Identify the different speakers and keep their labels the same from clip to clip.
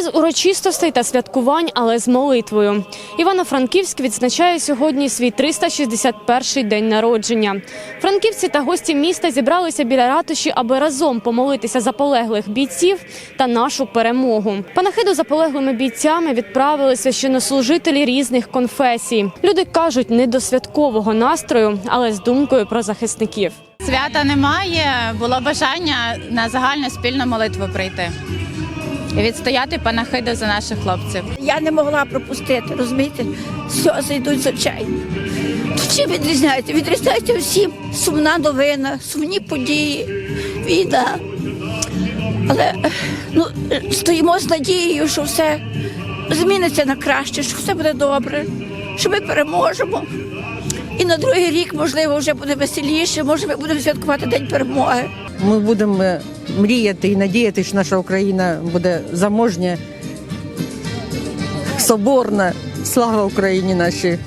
Speaker 1: Без урочистостей та святкувань, але з молитвою. Івано-Франківськ відзначає сьогодні свій 361-й день народження. Франківці та гості міста зібралися біля ратуші, аби разом помолитися за полеглих бійців та нашу перемогу. Панахиду за полеглими бійцями відправили священнослужителі різних конфесій. Люди кажуть, не до святкового настрою, але з думкою про захисників.
Speaker 2: Свята немає, було бажання на загальну спільну молитву прийти відстояти панахиду за наших хлопців.
Speaker 3: Я не могла пропустити, розумієте? Сльози йдуть з очей. Чим відрізняється? Відрізняється всім сумна новина, сумні події, війна. Але ну, стоїмо з надією, що все зміниться на краще, що все буде добре, що ми переможемо. І на другий рік, можливо, вже буде веселіше, може, ми будемо святкувати День перемоги.
Speaker 4: Ми будемо е, мріяти і надіятися, що наша Україна буде заможня, соборна. Слава Україні нашій!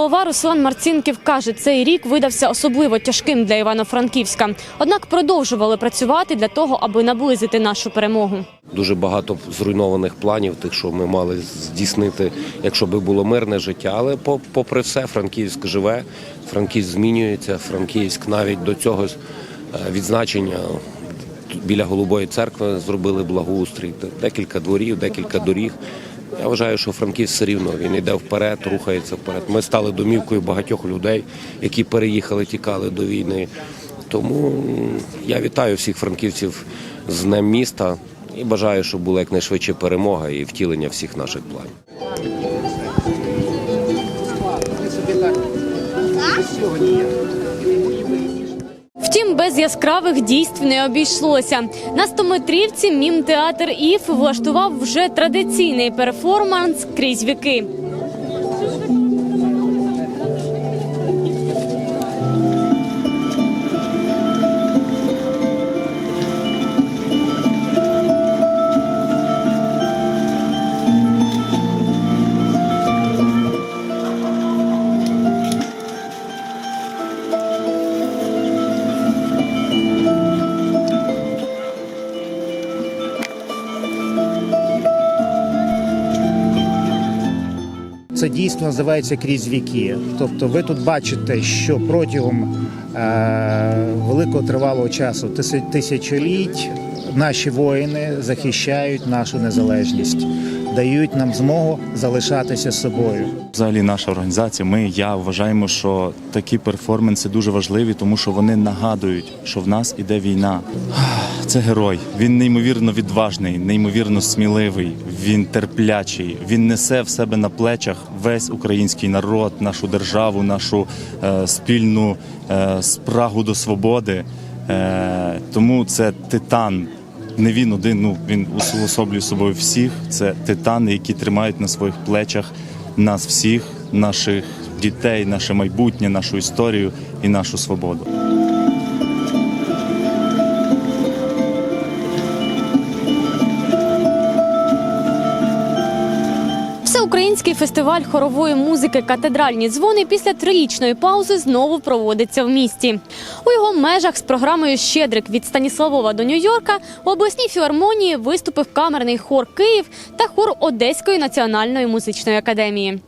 Speaker 1: Голова Руслан Марцінків каже, цей рік видався особливо тяжким для Івано-Франківська. Однак продовжували працювати для того, аби наблизити нашу перемогу.
Speaker 5: Дуже багато зруйнованих планів, тих, що ми мали здійснити, якщо би було мирне життя. Але попри все, Франківськ живе, Франківськ змінюється. Франківськ навіть до цього е, відзначення біля Голубої церкви зробили благоустрій. Декілька дворів, декілька доріг. Я вважаю, що Франківськ все рівно він йде вперед, рухається вперед. Ми стали домівкою багатьох людей, які переїхали, тікали до війни. Тому я вітаю всіх франківців з Днем міста і бажаю, щоб була якнайшвидше перемога і втілення всіх наших планів.
Speaker 1: Без яскравих дійств не обійшлося. На стометрівці мімтеатр ІФ влаштував вже традиційний перформанс крізь віки.
Speaker 6: Це дійсно називається крізь віки. Тобто, ви тут бачите, що протягом е, великого тривалого часу, тисячоліть, наші воїни захищають нашу незалежність, дають нам змогу залишатися собою.
Speaker 7: Взагалі, наша організація, ми, я вважаємо, що такі перформанси дуже важливі, тому що вони нагадують, що в нас іде війна. Це герой. Він неймовірно відважний, неймовірно сміливий. Він терплячий. Він несе в себе на плечах весь український народ, нашу державу, нашу е, спільну е, спрагу до свободи. Е, тому це титан. Не він один, ну він уособлює собою всіх. Це титани, які тримають на своїх плечах нас всіх, наших дітей, наше майбутнє, нашу історію і нашу свободу.
Speaker 1: Всеукраїнський фестиваль хорової музики Катедральні дзвони після трирічної паузи знову проводиться в місті. У його межах з програмою Щедрик від Станіславова до Нью-Йорка у обласній філармонії виступив камерний хор Київ та хор Одеської національної музичної академії.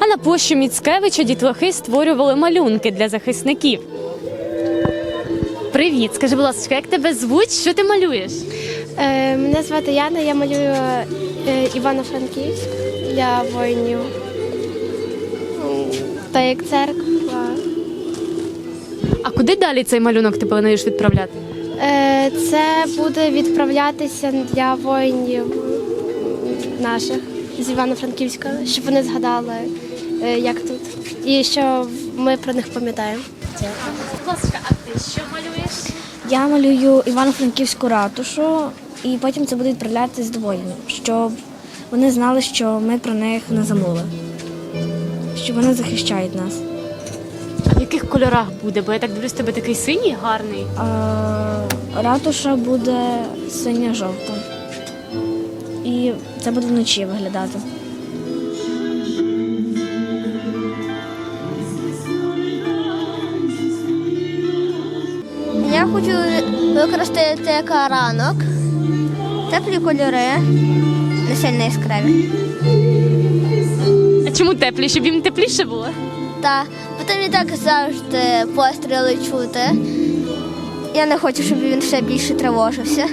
Speaker 1: А на площі Міцкевича дітлахи створювали малюнки для захисників. Привіт, скажи, будь ласка, як тебе звуть? Що ти малюєш?
Speaker 8: Е, Мене звати Яна, я малюю е, Івано-Франківськ для воїнів. Та як церква.
Speaker 1: А куди далі цей малюнок ти плануєш відправляти?
Speaker 8: Е, Це буде відправлятися для воїнів наших з Івано-Франківська, щоб вони згадали, е, як тут, і що ми про них пам'ятаємо.
Speaker 1: Ласка, а ти що малюєш?
Speaker 9: Я малюю Івано-Франківську ратушу, і потім це буде відправлятися до воїнів, щоб вони знали, що ми про них не забули, що вони захищають нас.
Speaker 1: В яких кольорах буде? Бо я так дивлюсь, тебе такий синій гарний.
Speaker 9: А ратуша буде синя-жовта. І це буде вночі виглядати.
Speaker 8: Я хочу використати як ранок, теплі кольори, не сильно яскраві.
Speaker 1: А чому теплі? Щоб їм тепліше було?
Speaker 8: Та потім і так завжди постріли чути. Я не хочу, щоб він ще більше тривожився.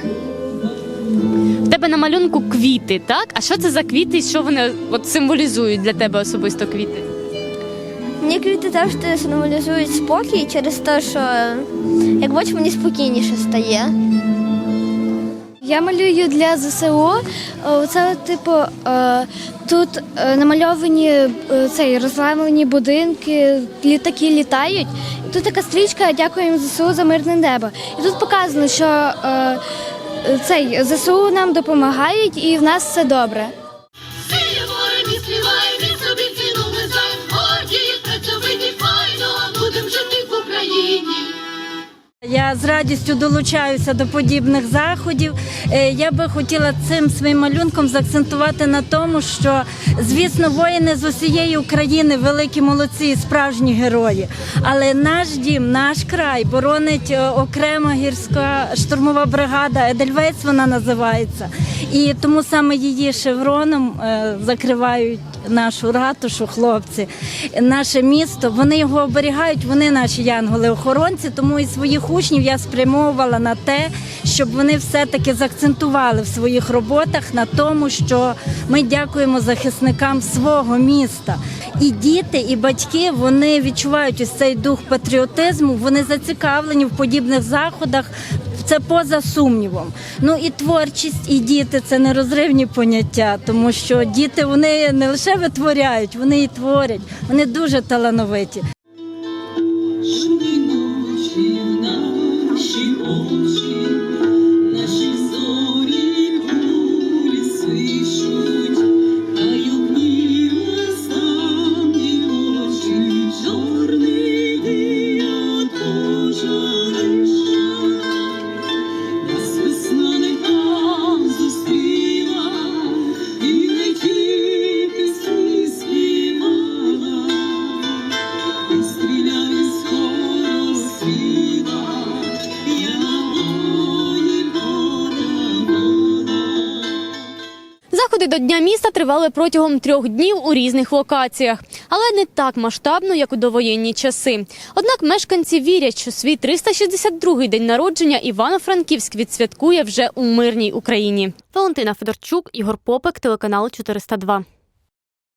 Speaker 1: Тебе на малюнку квіти, так? А що це за квіти і що вони от символізують для тебе особисто квіти?
Speaker 8: Мені квіти завжди символізують спокій через те, що як бачу, мені спокійніше стає.
Speaker 9: Я малюю для ЗСУ. Це типу е, тут е, намальовані е, цей розламлені будинки, літаки літають. Тут така стрічка Дякуємо ЗСУ за мирне небо. І тут показано, що цей ЗСУ нам допомагають і в нас все добре.
Speaker 10: Я з радістю долучаюся до подібних заходів. Е, Я би хотіла цим своїм малюнком заакцентувати на тому, що звісно, воїни з усієї України великі молодці, і справжні герої. Але наш дім, наш край боронить е, окрема гірська штурмова бригада Едельвейс. Вона називається. І тому саме її шевроном е, закривають нашу ратушу, хлопці, наше місто. Вони його оберігають, вони наші янголи-охоронці. Тому і своїх учнів я спрямовувала на те, щоб вони все-таки заакцентували в своїх роботах на тому, що ми дякуємо захисникам свого міста. І діти, і батьки вони відчувають ось цей дух патріотизму. Вони зацікавлені в подібних заходах. Це поза сумнівом. Ну і творчість, і діти це нерозривні поняття, тому що діти вони не лише витворяють, вони і творять. Вони дуже талановиті.
Speaker 1: До Дня міста тривали протягом трьох днів у різних локаціях, але не так масштабно, як у довоєнні часи. Однак мешканці вірять, що свій 362-й день народження Івано-Франківськ відсвяткує вже у мирній Україні. Валентина Федорчук, Ігор Попек, телеканал 402.